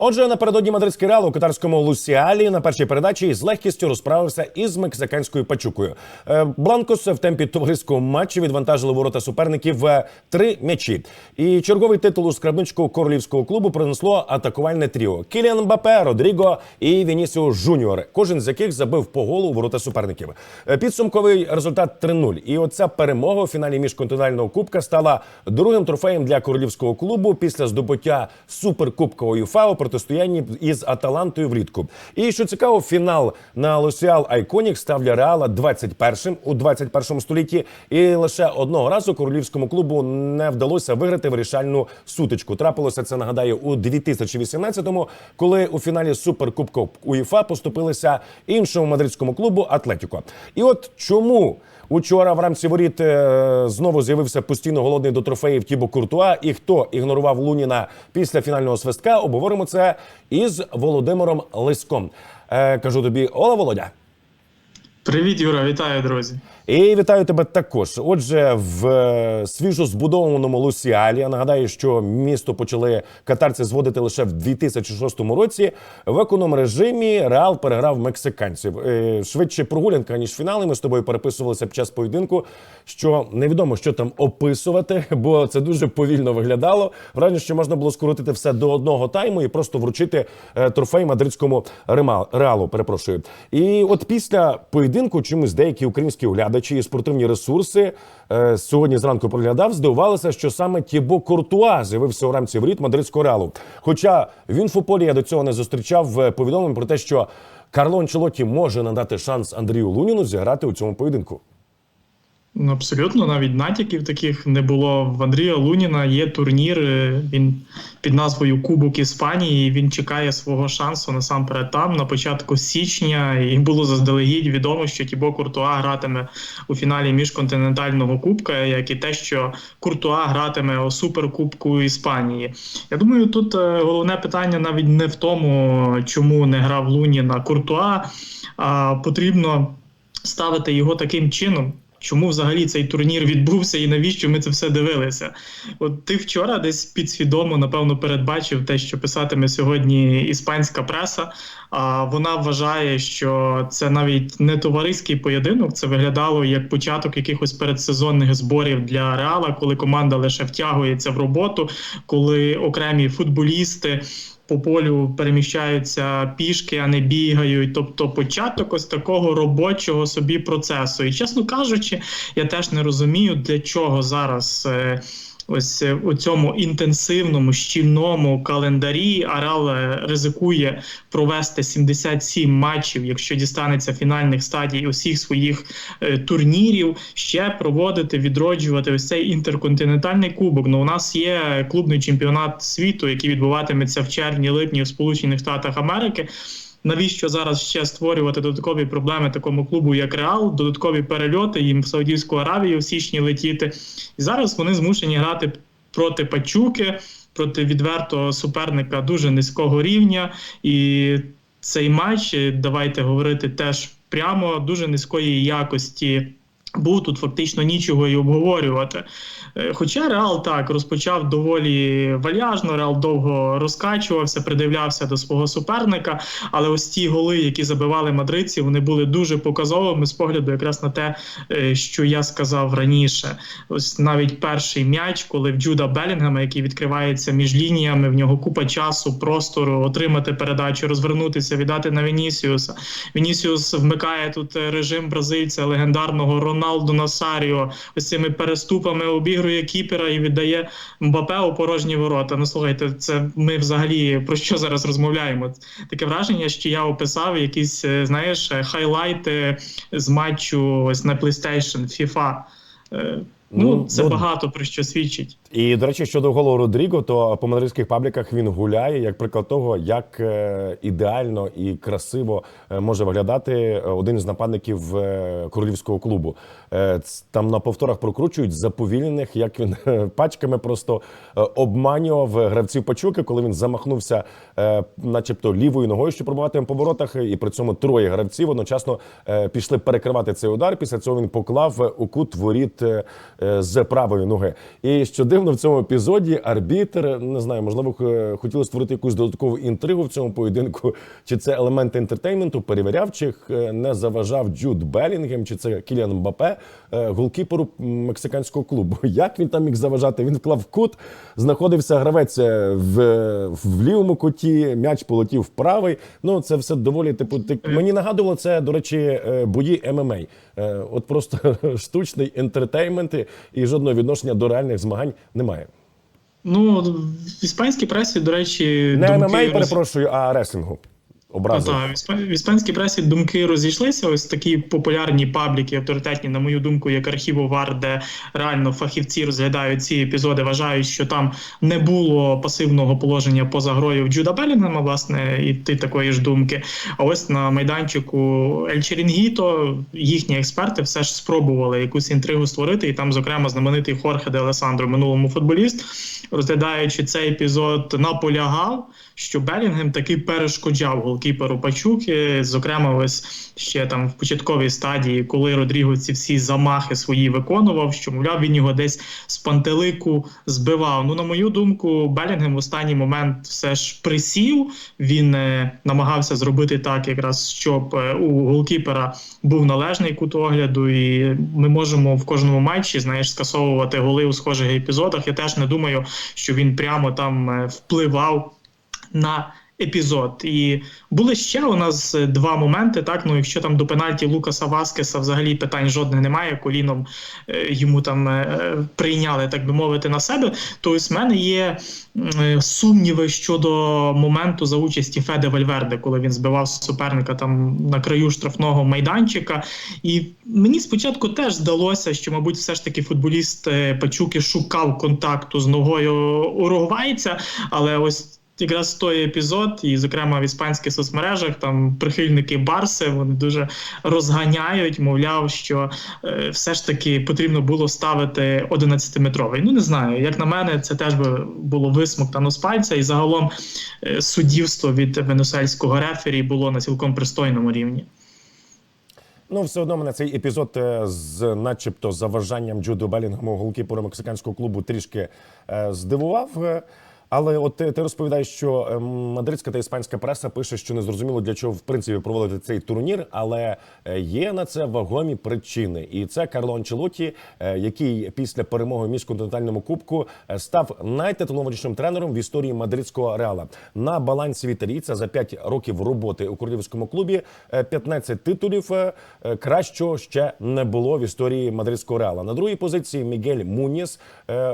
Отже, напередодні мадридський реал у катарському Лусіалі на першій передачі з легкістю розправився із мексиканською пачукою. Е, Бланкос в темпі товариського матчу відвантажили ворота суперників три м'ячі. І черговий титул у скарбничку королівського клубу принесло атакувальне тріо Кіліан Мбапе, Родріго і Вінісіо Жуніор, кожен з яких забив по голу ворота суперників. Е, Підсумковий результат 3-0. І оця перемога у фіналі міжконтинентального кубка стала другим трофеєм для королівського клубу після здобуття суперкубкового ЮФА у протистоянні із Аталантою влітку. І що цікаво, фінал на Лосіал Айконік став для Реала 21-м у 21 столітті. І лише одного разу королівському клубу не вдалося виграти вирішальну сутичку. Трапилося це нагадаю у 2018-му, коли у фіналі суперкубку УЄФА поступилися іншому мадридському клубу Атлетіко. І от чому Учора в рамці воріт е, знову з'явився постійно голодний до трофеїв Тібо Куртуа. І хто ігнорував Луніна після фінального свистка? Обговоримо це із Володимиром Лиском. Е, кажу тобі, Ола Володя. Привіт, Юра, вітаю, друзі. І вітаю тебе також. Отже, в е, свіжо збудованому Лусіалі. Я нагадаю, що місто почали катарці зводити лише в 2006 році. В економ режимі Реал переграв мексиканців. Е, Швидше прогулянка ніж фінали. Ми з тобою переписувалися під час поєдинку. Що невідомо, що там описувати, бо це дуже повільно виглядало. Враження, що можна було скоротити все до одного тайму і просто вручити е, трофей мадридському реалу. Перепрошую. І от після поєдинку чомусь деякі українські оглядачі і спортивні ресурси е, сьогодні зранку проглядав, здивувалися, що саме Тібо Куртуа з'явився у рамці воріт мадридського реалу. Хоча в інфополі я до цього не зустрічав в повідомлень про те, що Карло Анчелоті може надати шанс Андрію Луніну зіграти у цьому поєдинку. Ну, абсолютно, навіть натяків таких не було. В Андрія Луніна є турнір. Він під назвою Кубок Іспанії. Він чекає свого шансу насамперед там на початку січня. І було заздалегідь відомо, що Тібо Куртуа гратиме у фіналі міжконтинентального кубка, як і те, що Куртуа гратиме у суперкубку Іспанії. Я думаю, тут е, головне питання навіть не в тому, чому не грав Лунін, а Куртуа, а потрібно ставити його таким чином. Чому взагалі цей турнір відбувся і навіщо ми це все дивилися? От ти вчора десь підсвідомо, напевно, передбачив те, що писатиме сьогодні іспанська преса. А вона вважає, що це навіть не товариський поєдинок. Це виглядало як початок якихось передсезонних зборів для Реала, коли команда лише втягується в роботу, коли окремі футболісти по полю переміщаються пішки, а не бігають. Тобто початок ось такого робочого собі процесу. І чесно кажучи, я теж не розумію, для чого зараз. е, Ось е, у цьому інтенсивному щільному календарі Арал е, ризикує провести 77 матчів, якщо дістанеться фінальних стадій усіх своїх е, турнірів, ще проводити, відроджувати ось цей інтерконтинентальний кубок. Ну у нас є клубний чемпіонат світу, який відбуватиметься в червні-липні в Сполучених Штатах Америки. Навіщо зараз ще створювати додаткові проблеми такому клубу, як Реал, додаткові перельоти їм в Саудівську Аравію в січні летіти? І зараз вони змушені грати проти Пачуки, проти відвертого суперника дуже низького рівня. І цей матч, давайте говорити теж прямо дуже низької якості. Був тут фактично нічого і обговорювати. Е, Хоча Реал так розпочав доволі вальяжно, Реал довго розкачувався, придивлявся до свого суперника. Але ось ті голи, які забивали мадридці, вони були дуже показовими з погляду якраз на те, е, що я сказав раніше. Ось навіть перший м'яч, коли в Джуда Белінгема, який відкривається між лініями, в нього купа часу, простору, отримати передачу, розвернутися, віддати на Вінісіуса. Вінісіус вмикає тут е, режим бразильця легендарного Роналду Насаріо. Ось цими переступами обігрує кіпера і віддає Мбапе у порожні ворота. Ну слухайте, це ми взагалі про що зараз розмовляємо? Таке враження, що я описав якісь, е, знаєш, е, хайлайти з матчу ось на PlayStation, FIFA. Е, Ну, Ну, це ну, багато про що свідчить. І до речі, щодо голу Родріго, то по мадридських пабліках він гуляє як приклад того, як е, ідеально і красиво е, може виглядати один з нападників е, королівського клубу. Там на повторах прокручують заповільнених, як він пачками просто обманював гравців Пачуки, коли він замахнувся, начебто лівою ногою, що пробувати по воротах, і при цьому троє гравців одночасно пішли перекривати цей удар. Після цього він поклав у кут воріт з правої ноги. І що дивно в цьому епізоді арбітр не знаю, можливо, хотіли створити якусь додаткову інтригу в цьому поєдинку, чи це елемент ентертейменту, перевіряв, чи не заважав Джуд Белінгем, чи це Кіліан Мбапе, е, голкіперу мексиканського клубу. Як він там міг заважати? Він вклав кут, знаходився гравець е, в, в лівому куті, м'яч полетів правий. Ну це все доволі типу. Так, мені нагадувало це, до речі, е, бої ММА. Е, От просто штучний ентертеймент і жодного відношення до реальних змагань немає. Ну, в іспанській пресі, до речі, Не думки ММА, перепрошую, а реслінгу. Образив. Так, в іспанській пресі думки розійшлися. Ось такі популярні пабліки, авторитетні, на мою думку, як архівовар, де реально фахівці розглядають ці епізоди, вважають, що там не було пасивного положення поза грою в Джуда Белінгема, власне, і ти такої ж думки. А ось на майданчику Ель Черінгіто їхні експерти все ж спробували якусь інтригу створити, і там, зокрема, знаменитий Хорхе де Алесандро, минулому футболіст, розглядаючи цей епізод, наполягав, що Белінгем таки перешкоджав голкіперу Пачуки. Зокрема, ось ще там в початковій стадії, коли Родріго ці всі замахи свої виконував, що мовляв він його десь з пантелику збивав. Ну, на мою думку, Белінгем в останній момент все ж присів. Він е, намагався зробити так, якраз щоб е, у голкіпера був належний кут огляду, і ми можемо в кожному матчі знаєш скасовувати голи у схожих епізодах. Я теж не думаю, що він прямо там е, впливав на епізод. І були ще у нас е, два моменти. Так, ну якщо там до пенальті Лукаса Васкеса взагалі питань жодних немає, коліном е, йому там е, прийняли, так би мовити, на себе. То ось в мене є сумніви щодо моменту за участі Феде Вальверде, коли він збивав суперника там на краю штрафного майданчика. І мені спочатку теж здалося, що, мабуть, все ж таки футболіст Пачуки шукав контакту з ногою уругвайця, але ось. Якраз той епізод, і зокрема в іспанських соцмережах там прихильники Барси вони дуже розганяють, мовляв, що е, все ж таки потрібно було ставити 11-метровий. Ну не знаю, як на мене, це теж би було висмоктано з пальця, і загалом е, суддівство від венесуельського рефері було на цілком пристойному рівні. Ну, все одно мене цей епізод е, з, начебто, заважанням Джуду Белінгему голкіперу мексиканського клубу трішки е, здивував. Але от ти, ти розповідаєш, що е, мадридська та іспанська преса пише, що не зрозуміло для чого в принципі проводити цей турнір, але е, є на це вагомі причини. І це Карло Анчелоті, е, який після перемоги в міжконтинентальному кубку е, став найтитулованішим тренером в історії мадридського реала. На балансі італійця за 5 років роботи у королівському клубі е, 15 титулів. Кращого ще не було в історії мадридського реала. На другій позиції Мігель Муніс.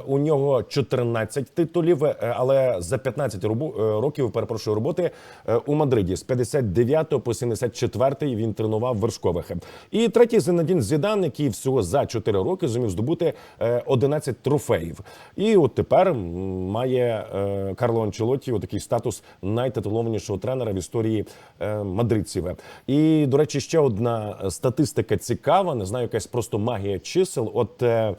У нього 14 титулів, але за 15 робу- е, років перепрошую роботи е, у Мадриді з 59 по 74 він тренував вершкових. І третій Зенадін Зідан, який всього за 4 роки зумів здобути е, 11 трофеїв. І от тепер має е, Карло Анчелотті отакий статус найтитулованішого тренера в історії е, мадридців. І до речі, ще одна статистика цікава. Не знаю, якась просто магія чисел. От е,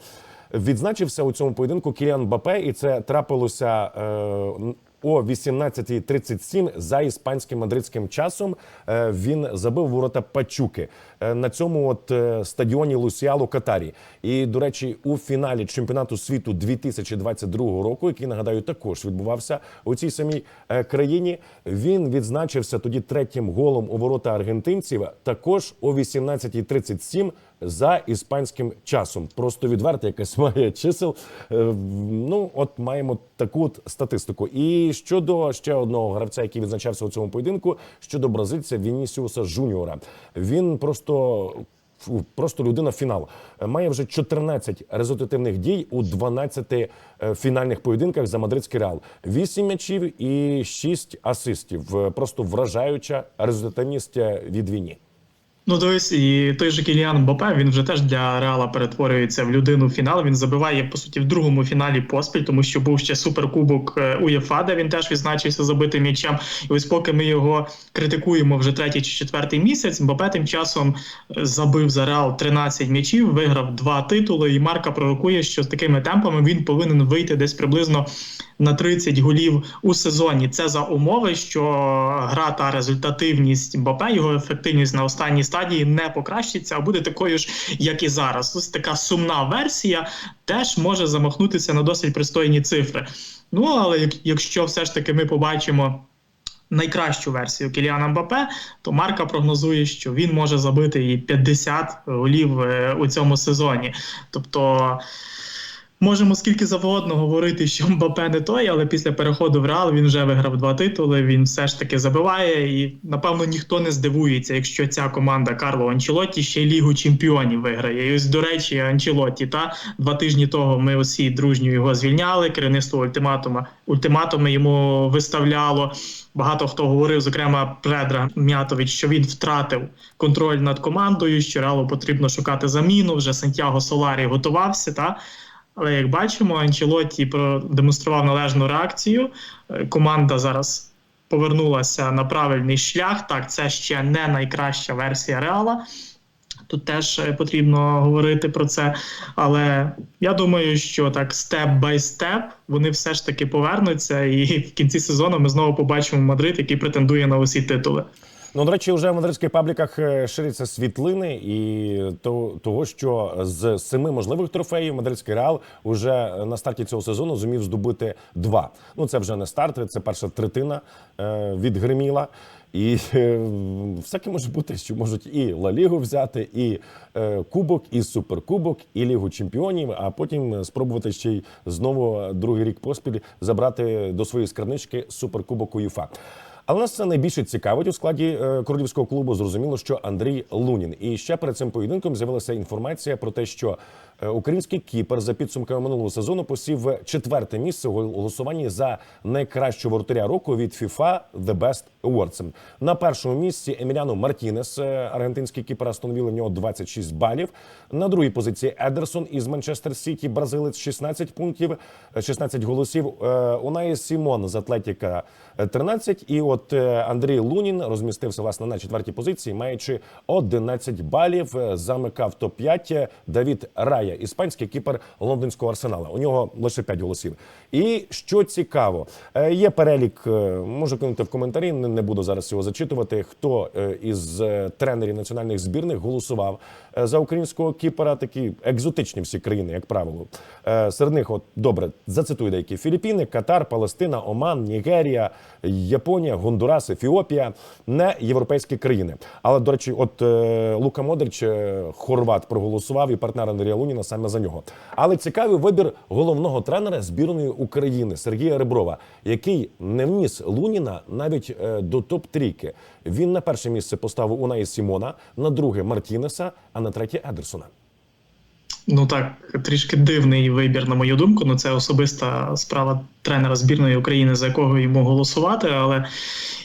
відзначився у цьому поєдинку Кіліан Бапе, і це трапилося. Е, о 18.37 за іспанським мадридським часом е, він забив ворота Пачуки е, на цьому от е, стадіоні Лусіалу Катарі. І до речі, у фіналі чемпіонату світу 2022 року, який нагадаю також відбувався у цій самій країні. Він відзначився тоді третім голом у ворота аргентинців. Також о 18.37 за іспанським часом. Просто відверто якась має чисел. Ну, от маємо таку от статистику. І щодо ще одного гравця, який відзначався у цьому поєдинку, щодо бразильця Вінісіуса Жуніора. Він просто. Просто людина фінал має вже 14 результативних дій у 12 е, фінальних поєдинках за мадридський реал. 8 м'ячів і 6 асистів. Е, Просто вражаюча результативність е, від війні. Ну, дивись, і той же Кіліан Мбапе, він вже теж для Реала перетворюється в людину фінал. Він забиває по суті в другому фіналі поспіль, тому що був ще суперкубок е, УЄФА, де він теж відзначився забитим м'ячем. І ось поки ми його критикуємо вже третій чи четвертий місяць, Мбапе тим часом е, забив за Реал 13 м'ячів, виграв два титули. І Марка пророкує, що з такими темпами він повинен вийти десь приблизно на 30 голів у сезоні. Це за умови, що гра та результативність Мбапе, його ефективність на останній стадії не покращиться, а буде такою ж, як і зараз. Ось така сумна версія теж може замахнутися на досить пристойні цифри. Ну але якщо все ж таки ми побачимо. Найкращу версію Кіліана Мбапе, то Марка прогнозує, що він може забити і 50 голів е, у цьому сезоні. Тобто можемо скільки завгодно говорити, що Мбапе не той, але після переходу в Реал він вже виграв два титули. Він все ж таки забиває, і напевно ніхто не здивується, якщо ця команда Карло Анчелотті ще й Лігу Чемпіонів виграє. І ось до речі, Анчелотті та два тижні того ми усі дружньо його звільняли. Керівництво ультиматума ультиматуми йому виставляло. Багато хто говорив, зокрема Предра М'ятович, що він втратив контроль над командою, що Реалу потрібно шукати заміну. Вже Сантьяго Соларі готувався. Та але як бачимо, Анчелотті продемонстрував належну реакцію. Е, Команда зараз повернулася на правильний шлях. Так, це ще не найкраща версія Реала. Тут теж е, потрібно говорити про це. Але я думаю, що так степ бай степ вони все ж таки повернуться, і в кінці сезону ми знову побачимо Мадрид, який претендує на усі титули. Ну, до речі, вже в мадридських пабліках е, ширяться світлини, і то, того, що з семи можливих трофеїв мадридський реал уже на старті цього сезону зумів здобути два. Ну це вже не старт, це перша третина е, відгриміла. І е, всяке може бути, що можуть і Ла Лігу взяти, і Кубок, і Суперкубок, і Лігу Чемпіонів, а потім спробувати ще й знову другий рік поспіль забрати до своєї скарбнички Суперкубок УЄФА. Але нас це найбільше цікавить у складі е, королівського клубу. Зрозуміло, що Андрій Лунін. І ще перед цим поєдинком з'явилася інформація про те, що е, український кіпер за підсумками минулого сезону посів четверте місце у голосуванні за найкращого воротаря року від FIFA The Best Awards. На першому місці Еміляно Мартінес, е, аргентинський кіпер, встановили в нього 26 балів. На другій позиції Едерсон із Манчестер Сіті, бразилець 16 пунктів, е, 16 голосів. Е, Унай Сімон з Атлетіка е, 13. І от е, Андрій Лунін розмістився власне на четвертій позиції, маючи 11 балів. Е, Замикав топ-5 Давід Рая, іспанський кіпер лондонського арсенала. У нього лише 5 голосів. І що цікаво, е, є перелік, е, можу кинути в коментарі. Не, буду зараз його зачитувати. Хто е, із е, тренерів національних збірних голосував е, за українського кіпера? Такі екзотичні всі країни, як правило. Серед них, от добре, зацитую деякі Філіппіни, Катар, Палестина, Оман, Нігерія, Японія, Гондурас, Ефіопія, не європейські країни. Але до речі, от Лука Модрич, хорват, проголосував і партнер Андрія Луніна саме за нього. Але цікавий вибір головного тренера збірної України Сергія Реброва, який не вніс Луніна навіть до топ трійки Він на перше місце поставив Унаї Сімона, на друге Мартінеса, а на третє Едерсона. Ну так, трішки дивний вибір, на мою думку. Ну це особиста справа тренера збірної України, за якого йому голосувати. Але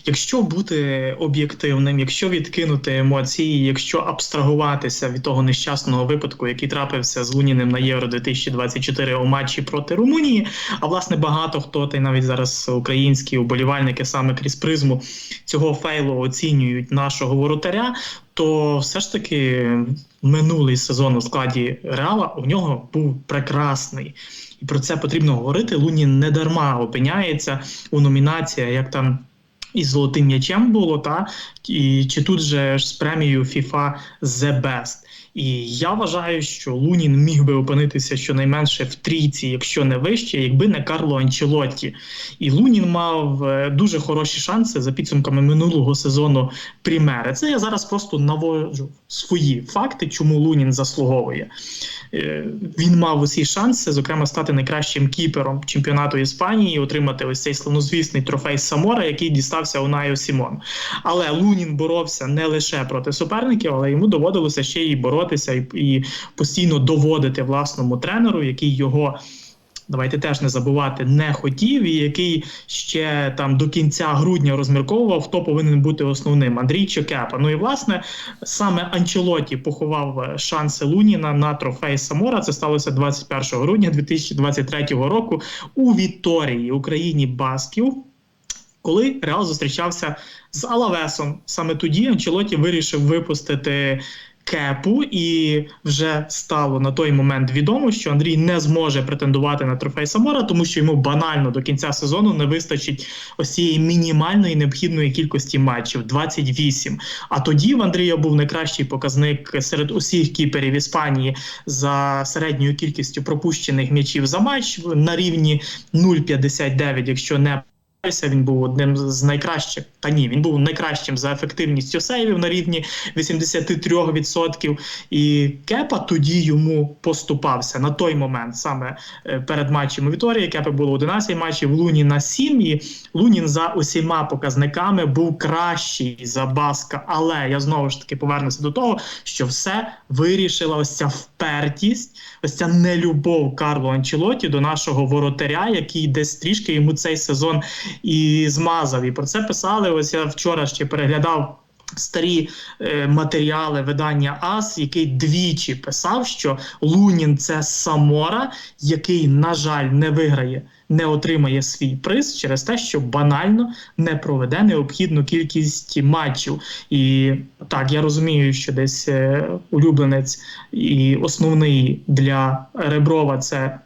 якщо бути об'єктивним, якщо відкинути емоції, якщо абстрагуватися від того нещасного випадку, який трапився з Луніним на Євро 2024 у матчі проти Румунії, а власне багато хто та й навіть зараз українські уболівальники саме крізь призму цього фейлу оцінюють нашого воротаря. То все ж таки минулий сезон у складі Реала у нього був прекрасний, і про це потрібно говорити. Луні не дарма опиняється у номінаціях, як там із золотим м'ячем було, та і чи тут же ж з премією FIFA The Best. І я вважаю, що Лунін міг би опинитися щонайменше в трійці, якщо не вище, якби не Карло Анчелотті. І Лунін мав е, дуже хороші шанси за підсумками минулого сезону Прімери. Це я зараз просто наводжу свої факти, чому Лунін заслуговує. Е, Він мав усі шанси, зокрема, стати найкращим кіпером чемпіонату Іспанії, отримати ось цей славнозвісний трофей Самора, який дістався Унаю Сімон. Але Лунін боровся не лише проти суперників, але йому доводилося ще й боротися і, і постійно доводити власному тренеру, який його. Давайте теж не забувати, не хотів, і який ще там до кінця грудня розмірковував, хто повинен бути основним Андрій Чекепа. Ну і власне саме Анчелоті поховав е, шанси Луніна на трофей Самора. Це сталося 21 грудня 2023 року у Віторії, Україні Басків. Коли Реал зустрічався з Алавесом, саме тоді Анчелоті вирішив випустити кепу, і вже стало на той момент відомо, що Андрій не зможе претендувати на трофей Самора, тому що йому банально до кінця сезону не вистачить ось цієї мінімальної необхідної кількості матчів 28. А тоді в Андрія був найкращий показник серед усіх кіперів Іспанії за середньою кількістю пропущених м'ячів за матч на рівні 0,59, якщо не він був одним з найкращих. Та ні, він був найкращим за ефективністю сейвів на рівні 83%. І Кепа тоді йому поступався на той момент, саме е, перед матчем у Віторії. Кепа було 11 матчів, Лунін на 7. І Лунін за усіма показниками був кращий за Баска. Але я знову ж таки повернуся до того, що все вирішила ось ця впертість, ось ця нелюбов Карло Анчелоті до нашого воротаря, який десь трішки йому цей сезон і змазав. І про це писали. Ось я вчора ще переглядав. Старі е, матеріали видання АС, який двічі писав, що Лунін це Самора, який, на жаль, не виграє, не отримає свій приз через те, що банально не проведе необхідну кількість матчів. І так, я розумію, що десь е, улюбленець і основний для Реброва це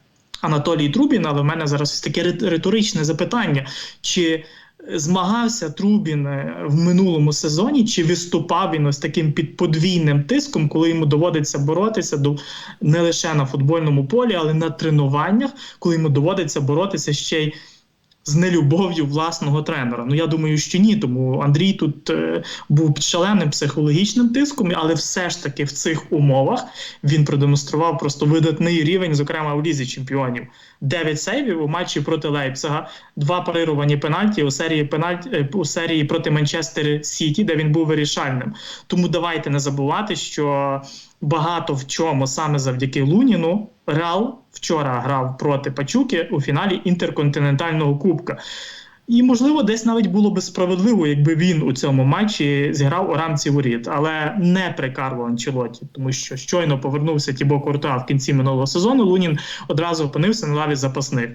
Анатолій Трубін, але в мене зараз таке риторичне запитання: чи змагався Трубін е, в минулому сезоні, чи виступав він ось таким під подвійним тиском, коли йому доводиться боротися до не лише на футбольному полі, але на тренуваннях, коли йому доводиться боротися ще й з нелюбов'ю власного тренера. Ну я думаю, що ні. Тому Андрій тут е, був під шаленим психологічним тиском, але все ж таки в цих умовах він продемонстрував просто видатний рівень, зокрема у лізі чемпіонів. 9 сейвів у матчі проти Лейпцига, два парировані пенальті у серії пенальті е, у серії проти Манчестер Сіті, де він був вирішальним. Тому давайте не забувати, що багато в чому саме завдяки Луніну Реал вчора грав проти Пачуки у фіналі інтерконтинентального кубка. І, можливо, десь навіть було би справедливо, якби він у цьому матчі зіграв у рамці воріт, але не при Карло Анчелоті, тому що щойно повернувся Тібо Курта в кінці минулого сезону. Лунін одразу опинився на лаві запасних.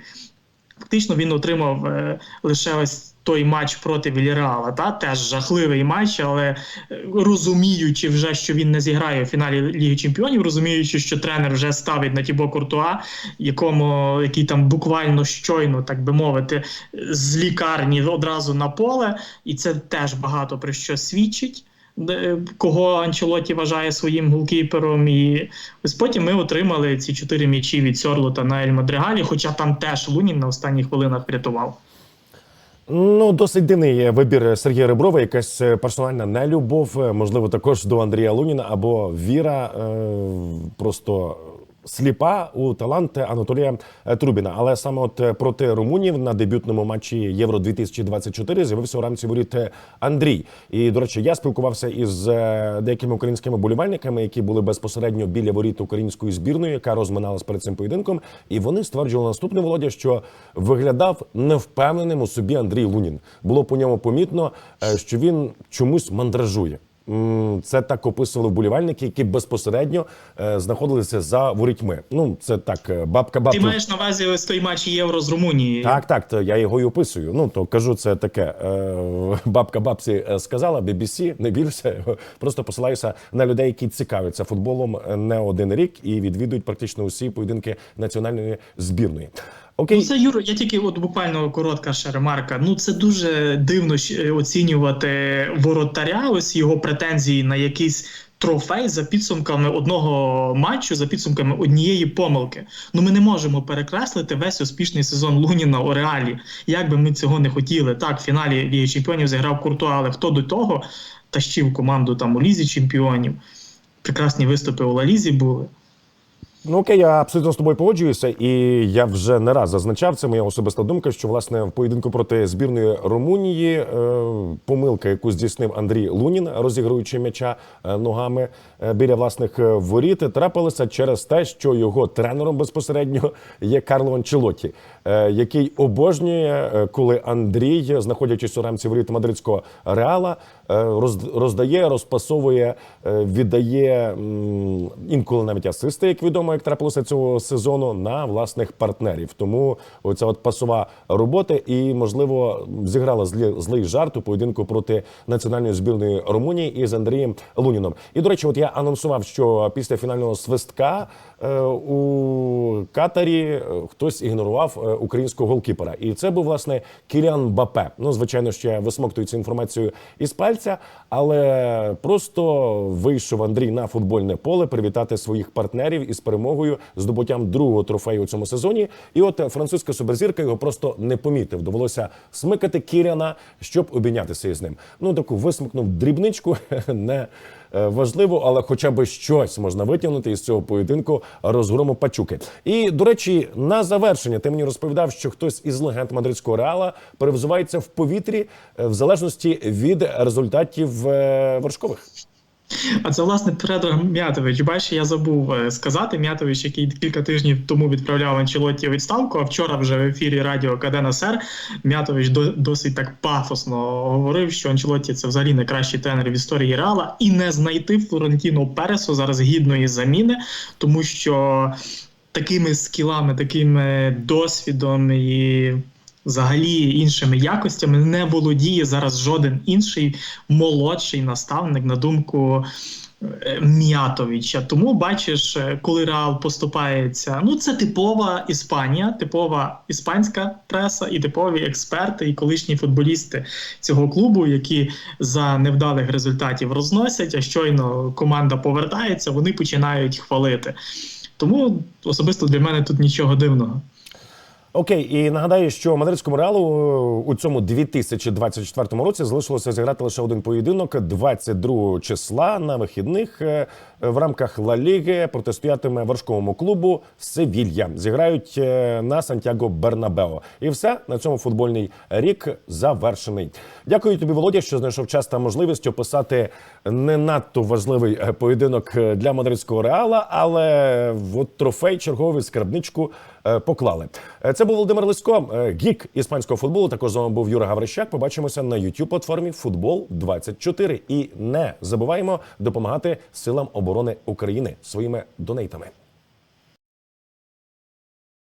Фактично він отримав е, лише ось той матч проти Вільяреала. Та теж жахливий матч, але е, розуміючи вже, що він не зіграє у фіналі Ліги Чемпіонів, розуміючи, що тренер вже ставить на Тібо Куртуа, якому який там буквально щойно, так би мовити, з лікарні одразу на поле, і це теж багато про що свідчить. Кого Анчелоті вважає своїм голкіпером, і ось потім ми отримали ці чотири м'ячі від Сьорлота на Ель Мадригалі, хоча там теж Лунін на останніх хвилинах врятував. Ну, досить дивний вибір Сергія Реброва, якась е, персональна нелюбов, е, можливо, також до Андрія Луніна або віра е, просто сліпа у талант Анатолія е, Трубіна. Але саме от е, проти румунів на дебютному матчі Євро 2024 з'явився у рамці воріт е, Андрій. І, до речі, я спілкувався із деякими українськими болівальниками, які були безпосередньо біля воріт української збірної, яка розминалась перед цим поєдинком. І вони стверджували наступне Володя, що виглядав невпевненим у собі Андрій Лунін. Було по ньому помітно, що він чомусь мандражує. Це так описували вболівальники, які безпосередньо е, знаходилися за ворітьми. Ну це так, е, бабка Ти маєш на увазі ось той матч Євро з Румунії. Так, так, то я його і описую. Ну то кажу, це таке. Е, бабка бабці сказала, BBC, не вірся. Просто посилаюся на людей, які цікавляться футболом не один рік і відвідують практично усі поєдинки національної збірної. Окей, Ну, це Юро, я тільки от буквально коротка ще ремарка. Ну це дуже дивно е, оцінювати воротаря, ось його претензії на якийсь трофей за підсумками одного матчу, за підсумками однієї помилки. Ну ми не можемо перекреслити весь успішний сезон Луніна у реалі. Як би ми цього не хотіли. Так, в фіналі Ліги Чемпіонів зіграв Куртуа, але хто до того тащив команду там у Лізі Чемпіонів. Прекрасні виступи у Лалізі були. Ну окей, я абсолютно з тобою погоджуюся, і я вже не раз зазначав це моя особиста думка, що власне в поєдинку проти збірної Румунії е, помилка, яку здійснив Андрій Лунін, розігруючи м'яча е, ногами е, біля власних е, воріт, трапилося через те, що його тренером безпосередньо є Карло Анчелоті, е, який обожнює, коли Андрій, знаходячись у рамці воріт мадридського реала, е, роз- роздає, розпасовує, е, віддає м, інколи навіть асисти, як відомо, само як трапилося цього сезону, на власних партнерів. Тому оця от пасова робота і, можливо, зіграла злі, злий жарт у поєдинку проти національної збірної Румунії із Андрієм Луніном. І до речі, от я анонсував, що після фінального свистка у Катарі е, хтось ігнорував е, українського голкіпера. І це був власне Кіліан Бапе. Ну, звичайно, ще висмоктую цю інформацію із пальця, але просто вийшов Андрій на футбольне поле привітати своїх партнерів із перемогою, здобуттям другого трофею у цьому сезоні. І от французька суперзірка його просто не помітив. Довелося смикати Кіряна, щоб обійнятися із ним. Ну таку висмикнув дрібничку, не е, важливо, але хоча б щось можна витягнути із цього поєдинку розгрому пачуки. І до речі, на завершення ти мені розповідав, що хтось із легенд мадридського реала перевзувається в повітрі е, в залежності від результатів е, вершкових. А це власне Предраг М'ятович. Бачиш, я забув е, сказати. М'ятович, який кілька тижнів тому відправляв Анчелотті у відставку. А вчора вже в ефірі радіо Кадена Сер М'ятович до, досить так пафосно говорив, що Анчелотті це взагалі найкращий тренер в історії Реала, і не знайти Флорентіно Пересу зараз гідної заміни, тому що такими скілами, таким е, досвідом і. Взагалі іншими якостями не володіє зараз жоден інший молодший наставник на думку е, М'ятовича. Тому бачиш, е, коли Реал поступається, ну це типова Іспанія, типова іспанська преса і типові експерти і колишні футболісти цього клубу, які за невдалих результатів розносять. А щойно команда повертається, вони починають хвалити. Тому особисто для мене тут нічого дивного. Окей, і нагадаю, що мадридському реалу е, у цьому 2024 році залишилося зіграти лише один поєдинок 22 числа на вихідних е, в рамках Ла Ліги протистоятиме вершковому клубу Севілья. Зіграють е, на Сантьяго Бернабео. І все на цьому футбольний рік завершений. Дякую тобі, Володя, що знайшов час та можливість описати не надто важливий поєдинок для мадридського реала, але от трофей черговий скарбничку поклали. Е, Це був Володимир Лисько, е, гік іспанського футболу. Також з вами був Юра Гаврищак. Побачимося на youtube платформі Футбол 24 І не забуваємо допомагати силам оборони України своїми донейтами.